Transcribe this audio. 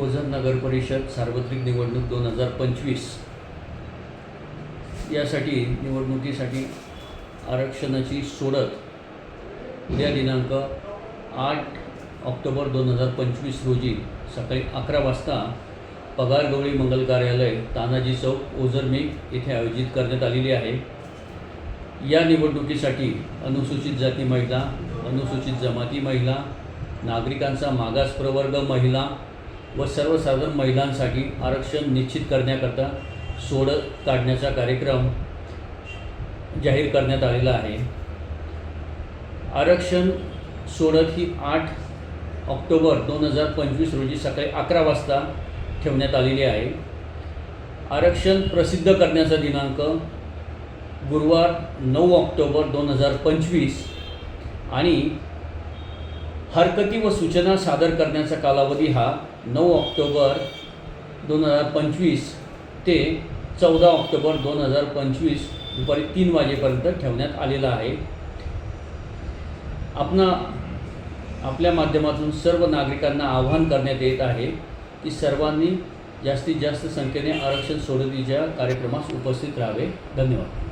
ओझर नगर परिषद सार्वत्रिक निवडणूक दोन हजार पंचवीस. यासाठी निवडणुकीसाठी आरक्षणाची सोडत उद्या दिनांक आठ ऑक्टोबर दोन हजार पंचवीस रोजी सकाळी अकरा वाजता पगार गवळी मंगल कार्यालय तानाजी चौक ओझरमी येथे आयोजित करण्यात आलेली आहे. या निवडणुकीसाठी अनुसूचित जाती महिला अनुसूचित जमाती महिला नागरिकांचा मागास प्रवर्ग महिला व सर्वसाधारण महिलांसाठी आरक्षण निश्चित करण्याकरता सोडत काढण्याचा कार्यक्रम जाहीर करण्यात आलेला आहे. आरक्षण सोडत ही आठ ऑक्टोबर दोन हजार पंचवीस रोजी सकाळी अकरा वाजता ठेवण्यात आलेली आहे. आरक्षण प्रसिद्ध करण्याचा दिनांक गुरुवार नऊ ऑक्टोबर दोन हजार पंचवीस आणि हरकती व सूचना सादर करण्याचा कालावधी हा नऊ ऑक्टोबर दोन हजार पंचवीस ते चौदा ऑक्टोबर दोन हजार पंचवीस दुपारी तीन वाजेपर्यंत ठेवण्यात आलेला आहे. आपणा आपल्या माध्यमातून सर्व नागरिकांना आवाहन करण्यात येत आहे की सर्वांनी जास्तीत जास्त संख्येने आरक्षण सोडतीच्या कार्यक्रमास उपस्थित राहावे. धन्यवाद.